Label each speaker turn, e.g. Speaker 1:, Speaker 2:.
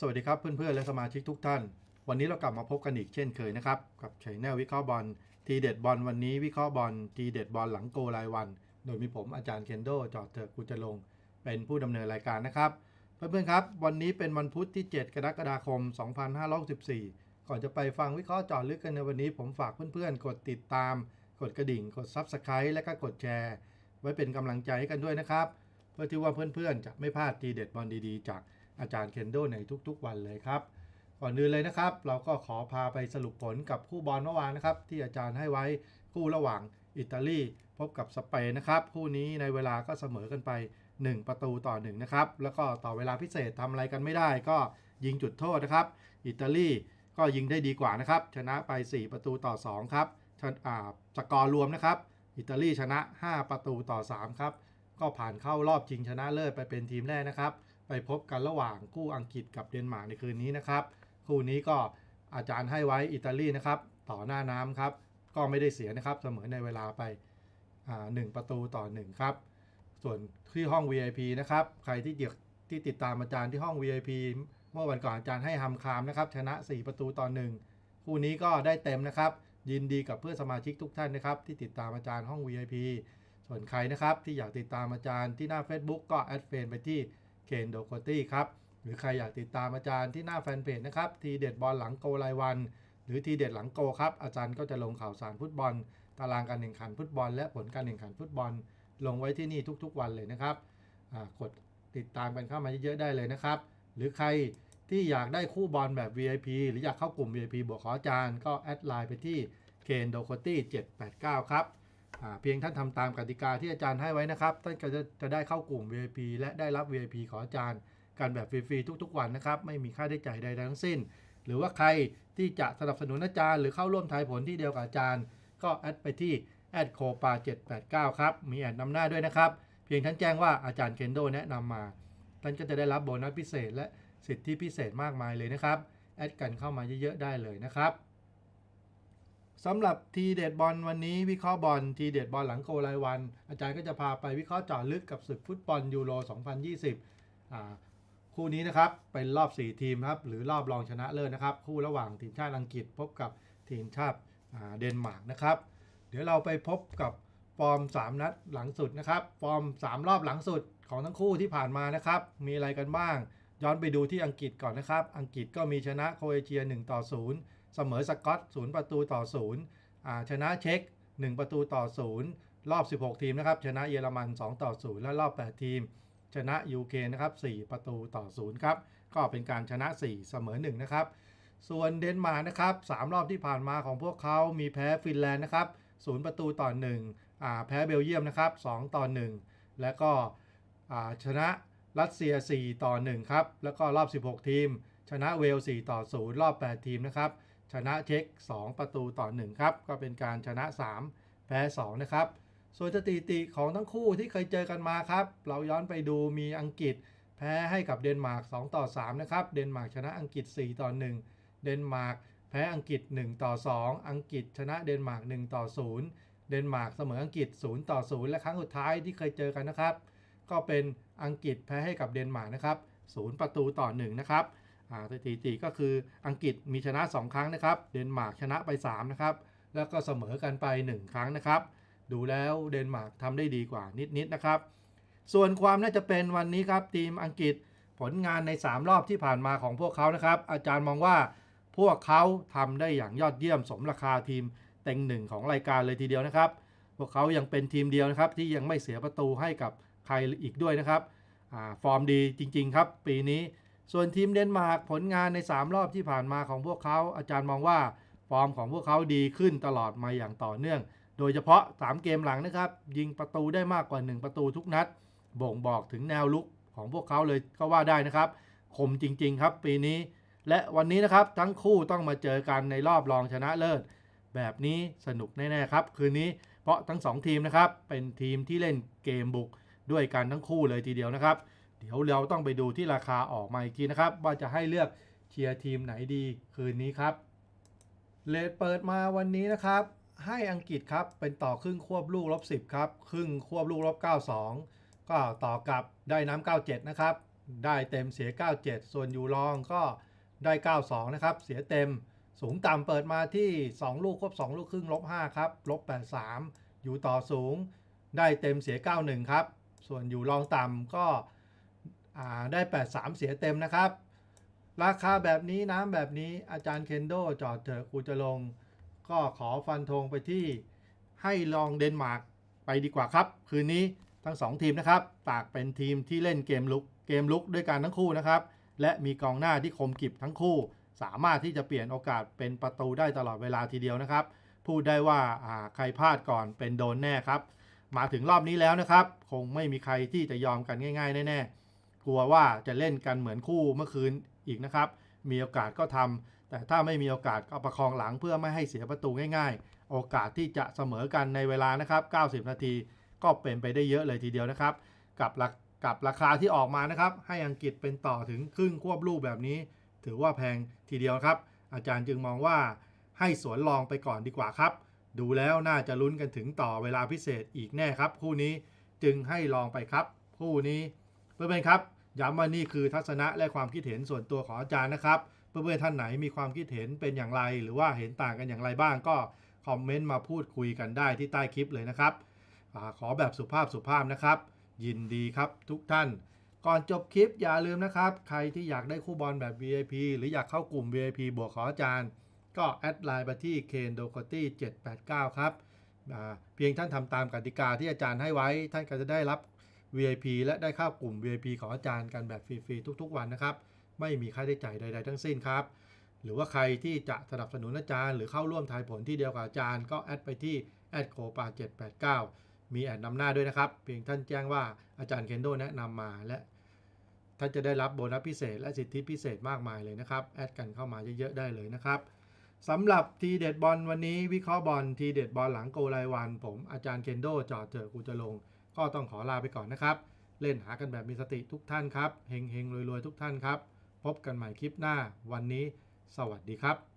Speaker 1: สวัสดีครับเพื่อนๆและสมาชิกทุกท่าน วันนี้เรากลับมาพบกันอีกเช่นเคยนะครับ กับชัยแนลวิเคราะห์บอลทีเด็ดบอลวันนี้วิเคราะห์บอลทีเด็ดบอลหลังโกรายวัน โดยมีผมอาจารย์เคนโดจอดเถอกุจลง เป็นผู้ดำเนินรายการนะครับ เพื่อนๆครับ วันนี้เป็นวันพุธที่ 7 กรกฎาคม 2564 ก่อนจะไปฟังวิเคราะห์จอลึกกันในวันนี้ ผมฝากเพื่อนๆกดติดตาม กดกระดิ่ง กด Subscribe และก็กดแชร์ ไว้เป็นกำลังใจให้กันด้วยนะครับ เพื่อที่ว่าเพื่อนๆจะไม่พลาดทีเด็ดบอลดีๆ จาก อาจารย์เคนโดในทุกๆ วันเลยครับ ก่อนอื่นเลยนะครับ เราก็ขอพาไปสรุปผลกับคู่บอลเมื่อวานนะครับ ที่อาจารย์ให้ไว้คู่ระหว่างอิตาลีพบกับสเปนนะครับ คู่นี้ในเวลาก็เสมอกันไป 1 ประตูต่อ1นะครับ แล้วก็ต่อเวลาพิเศษทำอะไรกันไม่ได้ก็ยิงจุดโทษนะครับ อิตาลีก็ยิงได้ดีกว่านะครับ ชนะไป 4 ประตูต่อ 2 ครับชนอ่าสกอร์รวมนะครับ อิตาลีชนะ 5 ประตูต่อ 3 ครับ ก็ผ่านเข้ารอบชิงชนะเลิศไปเป็นทีมแรกนะครับ ไปพบกันระหว่างคู่อังกฤษกับเดนมาร์กในคืนนี้นะครับ คู่นี้ก็อาจารย์ให้ไว้อิตาลีนะครับ ต่อหน้าน้ำครับ ก็ไม่ได้เสียนะครับเสมอในเวลาไปอ่าหนึ่งประตูต่อ 1 ครับ ส่วนที่ห้อง VIP นะครับ ใครที่เดียกที่ติดตามอาจารย์ที่ห้อง VIP เมื่อวันก่อนอาจารย์ให้ฮัมคามนะครับ ชนะ 4 ประตูต่อ 1 คู่นี้ก็ได้เต็มนะครับ ยินดีกับเพื่อนสมาชิกทุกท่านนะครับ ที่ติดตามอาจารย์ห้อง VIP ส่วนใครนะครับที่อยากติดตามอาจารย์ที่หน้า Facebook ก็แอดเฟนไปที่ เคนโดโคตี้ครับหรือใครอยากติดตามอาจารย์ที่หน้าแฟนเพจนะครับทีเด็ดบอลหลังโกรายวัน หรือทีเด็ดหลังโกครับอาจารย์ก็จะลงข่าวสารฟุตบอล ตารางการแข่งขันฟุตบอล และผลการแข่งขันฟุตบอล ลงไว้ที่นี่ทุกๆวันเลยนะครับกดติดตามกันเข้ามาเยอะๆได้เลยนะครับ หรือใครที่อยากได้คู่บอลแบบ VIP หรืออยากเข้ากลุ่ม VIP บวกขออาจารย์ก็แอดไลน์ไปที่เคนโดโคตี้789 ครับ เพียงท่านทำตามกติกาที่อาจารย์ให้ไว้นะครับ ท่านก็จะจะได้เข้ากลุ่ม VIP และได้รับ VIP ขออาจารย์กันแบบฟรีๆทุกๆวันนะครับ ไม่มีค่าใช้จ่ายใดๆทั้งสิ้น หรือว่าใครที่จะสนับสนุนอาจารย์ หรือเข้าร่วมทายผลที่เดียวกับอาจารย์ ก็แอดไปที่แอดโคปา789 ครับ มีแอดนำหน้าด้วยนะครับ เพียงท่านแจ้งว่าอาจารย์เคนโดแนะนำมา ท่านก็จะได้รับโบนัสพิเศษและสิทธิพิเศษมากมายเลยนะครับ แอดกันเข้ามาเยอะๆได้เลยนะครับ สำหรับทีเด็ดบอลวันนี้วิเคราะห์บอลทีเด็ดบอลหลังโกรายวัน อาจารย์ก็จะพาไปวิเคราะห์เจาะลึกกับศึกฟุตบอลยูโร 2020อ่าคู่นี้นะครับเป็นรอบ 4 ทีมครับหรือรอบรองชนะเลิศนะครับ คู่ระหว่างทีมชาติอังกฤษพบกับทีมชาติเดนมาร์กนะครับ เดี๋ยวเราไปพบกับฟอร์ม 3 นัดหลังสุดนะครับ ฟอร์ม 3 รอบหลังสุดของทั้งคู่ที่ผ่านมานะครับ มีอะไรกันบ้าง ย้อนไปดูที่อังกฤษก่อนนะครับ อังกฤษก็มีชนะโครเอเชีย 1 ต่อ 0 เสมอสกอต0ประตูต่อ0อ่าชนะเช็ก1 ประตูต่อ0รอบ 16 ทีมนะครับ ชนะเยอรมัน 2 ต่อ0และรอบ 8 ทีม ชนะยูเคนะครับ 4 ประตูต่อ0ครับก็เป็นการชนะ 4 เสมอ1นะครับส่วนเดนมาร์กนะครับ3รอบที่ผ่านมาของพวกเขามีแพ้ฟินแลนด์นะครับ0ประตูต่อ1อ่าแพ้เบลเยียมนะครับ2ต่อ1และก็ชนะรัสเซีย 4 ต่อ1ครับแล้วก็รอบ 16 ทีม ชนะเวล4ต่อ0รอบ 8 ทีมนะครับ ชนะเช็ก2 ประตูต่อ 1 ครับ ก็เป็นการชนะ 3 แพ้ 2 นะครับ ส่วนสถิติของทั้งคู่ที่เคยเจอกันมาครับ เราย้อนไปดูมีอังกฤษ แพ้ให้กับเดนมาร์ก2ต่อ3นะครับ เดนมาร์กชนะอังกฤษ 4 ต่อ 1 เดนมาร์กแพ้อังกฤษ 1 ต่อ 2 อังกฤษชนะเดนมาร์ก1ต่อ 0 เดนมาร์กเสมออังกฤษ 0 ต่อ 0 และครั้งสุดท้ายที่เคยเจอกันนะครับ ก็เป็นอังกฤษแพ้ให้กับเดนมาร์กนะครับ0ประตูต่อ 1 นะครับ สถิติก็คืออังกฤษมีชนะ 2 ครั้งนะครับ เดนมาร์กชนะไป 3 นะครับ แล้วก็เสมอกันไป 1 ครั้งนะครับ ดูแล้วเดนมาร์กทำได้ดีกว่านิดๆนะครับ ส่วนความน่าจะเป็นวันนี้ครับทีมอังกฤษผลงานใน 3 รอบที่ผ่านมาของพวกเขานะครับ อาจารย์มองว่าพวกเขาทำได้อย่างยอดเยี่ยมสมราคาทีมเต็งหนึ่งของรายการเลยทีเดียวนะครับ พวกเขายังเป็นทีมเดียวนะครับ ที่ยังไม่เสียประตูให้กับใครอีกด้วยนะครับอาฟอร์มดีจริง ๆ ครับ ปีนี้ ส่วนทีมเดนมาร์กผลงานใน 3 รอบที่ผ่านมาของพวกเขา อาจารย์มองว่าฟอร์มของพวกเขาดีขึ้นตลอดมาอย่างต่อเนื่อง โดยเฉพาะ 3 เกมหลังนะครับ ยิงประตูได้มากกว่า 1 ประตูทุกนัด บ่งบอกถึงแนวลุกของพวกเขาเลยก็ว่าได้นะครับคมจริง ๆ ครับปีนี้ และวันนี้นะครับทั้งคู่ต้องมาเจอกันในรอบรองชนะเลิศแบบนี้สนุกแน่ๆครับ คืนนี้เพราะทั้ง 2 ทีมนะครับเป็นทีมที่เล่นเกมบุกด้วยกันทั้งคู่เลยทีเดียวนะครับ ดี๋ยวเราต้องไปดูที่ราคาออกมาอีกทีนะครับ ว่าจะให้เลือกเชียร์ทีมไหนดีคืนนี้ครับเลทเปิดมาวันนี้นะครับ ให้อังกฤษครับเป็นต่อครึ่งควบลูกลบ10ครับครึ่งควบลูกลบ92 ก็ต่อกับได้น้ำ97 นะครับ ได้เต็มเสีย 97 ส่วนอยู่รองก็ได้ 92 นะครับ เสียเต็มสูงต่ำเปิดมาที่ 2 ลูกครบ2 ลูกครึ่งลบ5ครับลบ83 อยู่ต่อสูง ได้เต็มเสีย 91 ครับ ส่วนอยู่รองต่ำก็ อ่าได้ 83 เสียเต็มนะครับ ราคาแบบนี้น้ำแบบนี้อาจารย์เคนโดจอดเถอะกูจะลง ก็ขอฟันธงไปที่ให้ลองเดนมาร์กไปดีกว่าครับ คืนนี้ทั้ง 2 ทีมนะครับตากเป็นทีมที่เล่นเกมลุกเกมลุกด้วยกันทั้งคู่นะครับ และมีกองหน้าที่คมกริบทั้งคู่ สามารถที่จะเปลี่ยนโอกาสเป็นประตูได้ตลอดเวลาทีเดียวนะครับ พูดได้ว่าอ่าใครพลาดก่อนเป็นโดนแน่ครับ มาถึงรอบนี้แล้วนะครับ คงไม่มีใครที่จะยอมกันง่าย ๆ แน่ๆ กลัวว่าจะเล่นกันเหมือนคู่เมื่อคืนอีกนะครับ มีโอกาสก็ทำแต่ถ้าไม่มีโอกาสก็ประคองหลังเพื่อไม่ให้เสียประตูง่าย ๆ โอกาสที่จะเสมอกันในเวลานะครับ 90 นาที ก็เป็นไปได้เยอะเลยทีเดียวนะครับ กับรากับราคาที่ออกมานะครับ ให้อังกฤษเป็นต่อถึงครึ่งควบลูกแบบนี้ ถือว่าแพงทีเดียวครับ อาจารย์จึงมองว่าให้สวนลองไปก่อนดีกว่าครับ ดูแล้วน่าจะลุ้นกันถึงต่อเวลาพิเศษอีกแน่ครับ คู่นี้จึงให้ลองไปครับ คู่นี้เพื่อนๆครับ ย้ำว่านี่คือทัศนะและความคิดเห็นส่วนตัวของอาจารย์นะครับ เพื่อนๆท่านไหนมีความคิดเห็นเป็นอย่างไร หรือว่าเห็นต่างกันอย่างไรบ้างก็คอมเมนต์มาพูดคุยกันได้ที่ใต้คลิปเลยนะครับอขอแบบสุภาพสุภาพนะครับ ยินดีครับทุกท่าน ก่อนจบคลิปอย่าลืมนะครับ ใครที่อยากได้คู่บอลแบบ VIP หรืออยากเข้ากลุ่ม VIP บวกขออาจารย์ ก็แอดไลน์ไปที่เคนโดโคตี้789 ครับเพียงท่านทำตามกติกาที่อาจารย์ให้ไว้ท่านก็จะได้รับ VIP และได้เข้ากลุ่ม VIP ของอาจารย์กันแบบฟรีๆทุกๆ วันนะครับ ไม่มีค่าใช้จ่ายใด ๆ ทั้งสิ้นครับ หรือว่าใครที่จะสนับสนุนอาจารย์ หรือเข้าร่วมทายผลที่เดียวกับอาจารย์ ก็แอดไปที่แอดโคปา789 มีแอดนำหน้าด้วยนะครับ เพียงท่านแจ้งว่าอาจารย์เคนโดแนะนำมาและท่านจะได้รับโบนัสพิเศษและสิทธิพิเศษมากมายเลยนะครับ แอดกันเข้ามาเยอะๆได้เลยนะครับสำหรับทีเด็ดบอลวันนี้วิเคราะห์บอลทีเด็ดบอลหลังโกรายวัน ผมอาจารย์เคนโดจอดเถอะกูจะลง ก็ต้องขอลาไปก่อนนะครับ เล่นหากันแบบมีสติทุกท่านครับเฮงเฮงรวยๆ ทุกท่านครับ พบกันใหม่คลิปหน้าวันนี้ สวัสดีครับ